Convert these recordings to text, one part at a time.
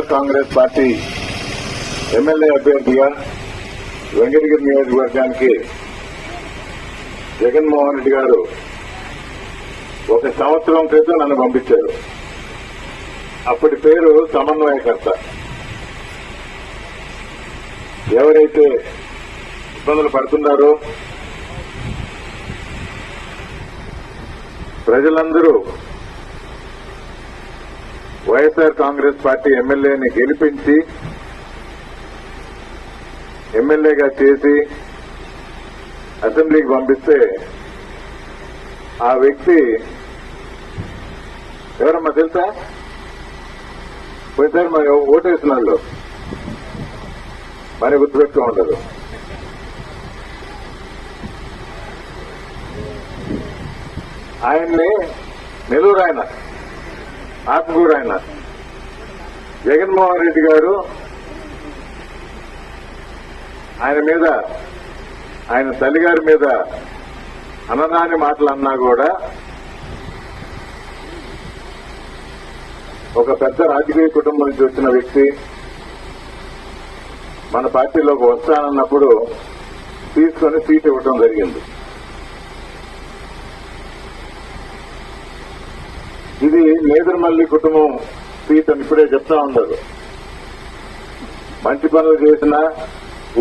Congress party MLA అభ్యర్థిగా వెంకటగిరి నియోజకవర్గానికి జగన్మోహన్ రెడ్డి గారు ఒక సంవత్సరం క్రితం నన్ను పంపించారు. అప్పటి పేరు సమన్వయకర్త. ఎవరైతే ఇబ్బందులు పడుతున్నారో ప్రజలందరూ వైఎస్ఆర్ కాంగ్రెస్ పార్టీ ఎమ్మెల్యేని గెలిపించి ఎమ్మెల్యేగా చేసి అసెంబ్లీకి పంపిస్తే ఆ వ్యక్తి ఎవరమ్మా తెలుసా? పోయిసారి మరి ఓటేసిన వాళ్ళు మరి గుర్తుపెట్టుకో ఉండదు. ఆయన్ని నెల్లూరు ఆయన. ఆత్మకూరు ఆయన జగన్మోహన్ రెడ్డి గారు ఆయన మీద ఆయన తల్లిగారి మీద అన్నదాని మాటలు అన్నా కూడా ఒక పెద్ద రాజకీయ కుటుంబం నుంచి వచ్చిన వ్యక్తి మన పార్టీలోకి వస్తానన్నప్పుడు తీసుకొని సీట్ ఇవ్వడం జరిగింది. ఇది నేదురుమల్లి కుటుంబం సీతను ఇప్పుడే చెప్తా ఉన్నారు. మంచి పనులు చేసినా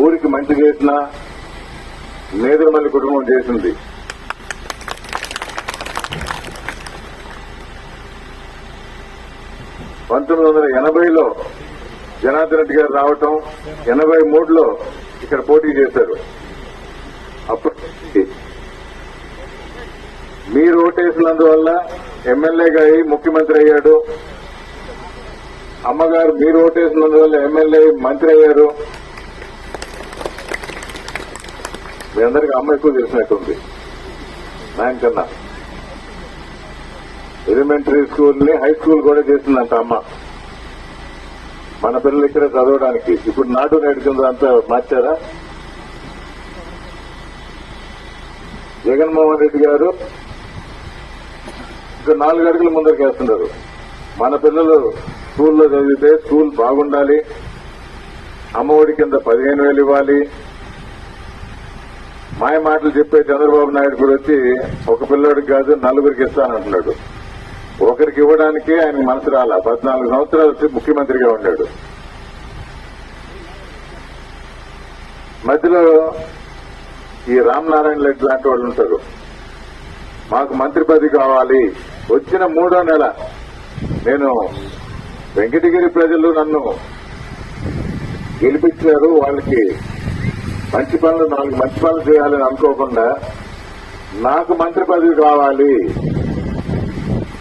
ఊరికి మంచి చేసినా నేదురుమల్లి కుటుంబం చేసింది. పంతొమ్మిది వందల ఎనభైలో జనార్దన్ రెడ్డి గారు రావటం ఎనభై మూడులో ఇక్కడ పోటీ చేశారు. అప్పుడు మీరు ఓటేసినందువల్ల ఎమ్మెల్యేగా అయి ముఖ్యమంత్రి అయ్యాడు. అమ్మగారు మీరు ఓటేసినందువల్ల ఎమ్మెల్యే మంత్రి అయ్యారు. మీ అందరికీ అమ్మ ఎక్కువ తెలిసినట్టుంది నాయనకన్నా ఎలిమెంటరీ స్కూల్ని హై స్కూల్ కూడా చేసిందంట అమ్మ. మన పిల్లలు ఇక్కడ చదవడానికి. ఇప్పుడు నాటు నేర్చుకుందా కింద అంతా మార్చారా? జగన్మోహన్ రెడ్డి గారు ఇంకా నాలుగు అడుగుల ముందరికి వేస్తున్నారు మన పిల్లలు స్కూల్లో చదివితే స్కూల్ బాగుండాలి. అమ్మఒడి కింద పదిహేను వేలు ఇవ్వాలి. మాయ మాటలు చెప్పే చంద్రబాబు నాయుడు కూడా వచ్చి ఒక పిల్లోడికి కాదు నలుగురికి ఇస్తానంటున్నాడు ఒకరికి ఇవ్వడానికి ఆయన మనసు రాల. పద్నాలుగు సంవత్సరాలు వచ్చి ముఖ్యమంత్రిగా ఉన్నాడు. మధ్యలో ఈ రామనారాయణ రెడ్డి లాంటి వాళ్ళు ఉంటారు. మాకు మంత్రి పదవి కావాలి. వచ్చిన మూడో నెల నేను వెంకటగిరి ప్రజలు నన్ను గెలిపించారు. వాళ్ళకి మంచి పనులు నాలుగు మంచి పనులు చేయాలని అనుకోకుండా నాకు మంత్రి పదవి కావాలి.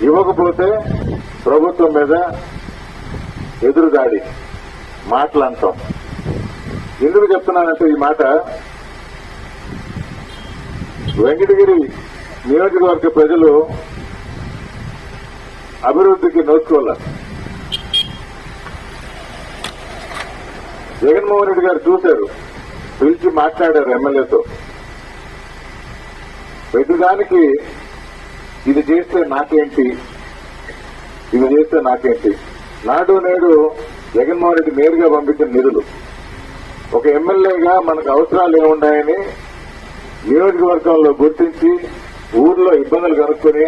ఇవ్వకపోతే ప్రభుత్వం మీద ఎదురుదాడి మాటలు అంటాం ఎందుకు చెప్తున్నానంటే ఈ మాట వెంకటగిరి నియోజకవర్గ ప్రజలు అభివృద్ధికి నోచుకోవాలి. జగన్మోహన్ రెడ్డి గారు చూశారు పిలిచి మాట్లాడారు ఎమ్మెల్యేతో. ప్రతిదానికి ఇది చేస్తే నాకేంటి? ఇది చేస్తే నాకేంటి? నాడు నేడు జగన్మోహన్ రెడ్డి నేరుగా పంపించిన నిధులు. ఒక ఎమ్మెల్యేగా మనకు అవసరాలు ఏమున్నాయని నియోజకవర్గంలో గుర్తించి ఊర్లో ఇబ్బందులు కనుక్కొని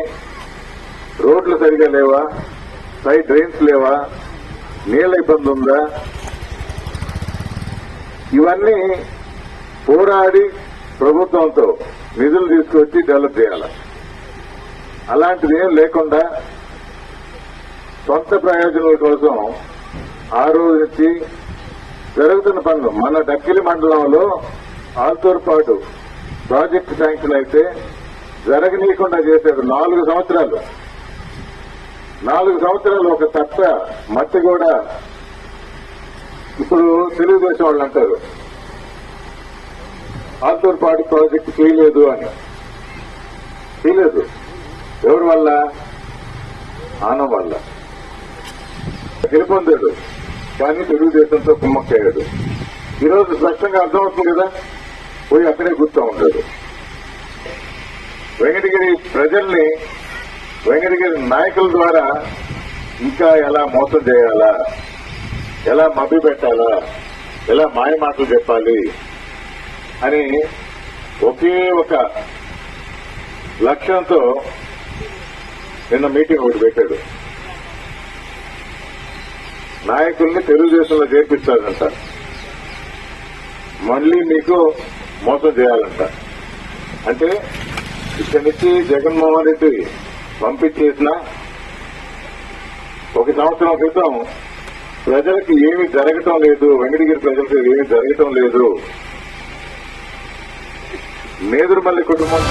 రోడ్లు సరిగా లేవా? సైడ్ డ్రైన్స్ లేవా? నీళ్ళ ఇబ్బంది ఉందా? ఇవన్నీ పోరాడి ప్రభుత్వంతో నిధులు తీసుకొచ్చి డెవలప్ చేయాలి. అలాంటిది ఏం లేకుండా సొంత ప్రయోజనాల కోసం ఆ రోజు నుంచి జరుగుతున్న పనులు. మన డక్కిలి మండలంలో ఆల్తూర్పాటు ప్రాజెక్టు శాంక్షన్ అయితే జరగనీయకుండా చేసేది నాలుగు సంవత్సరాలు. నాలుగు సంవత్సరాలు ఒక తట్ట మట్టి కూడా ఇప్పుడు తెలుగుదేశం వాళ్ళు అంటారు. ఆల్తూర్పాటు ప్రాజెక్టు చేయలేదు అని. చేయలేదు. ఎవరి వల్ల? ఆనం వల్ల. గెలుపొందాడు. కానీ తెలుగుదేశంతో కుమ్మక్కయ్యాడు. ఈరోజు స్పష్టంగా అర్థమవుతుంది కదా? పోయి అక్కడే కూర్చో ఉంటాడు వెంకటగిరి ప్రజల్ని వెంకటగిరి నాయకుల ద్వారా ఇంకా ఎలా మోసం చేయాలా? ఎలా మభ్య పెట్టాలా? ఎలా మాయ మాటలు చెప్పాలి? అని ఒకే ఒక లక్ష్యంతో నిన్న మీటింగ్ ఒకటి పెట్టాడు. నాయకుల్ని తెలుగుదేశంలో చేర్పించాలంట మళ్ళీ మీకు మోసం చేయాలంట. అంటే ఇక్కడి నుంచి జగన్మోహన్ రెడ్డి పంపించేసిన ఒక సంవత్సరం క్రితం ప్రజలకు ఏమి జరగటం లేదు వెంకటగిరి ప్రజలకు ఏమి జరగటం లేదు. నేదురుమల్లి కుటుంబం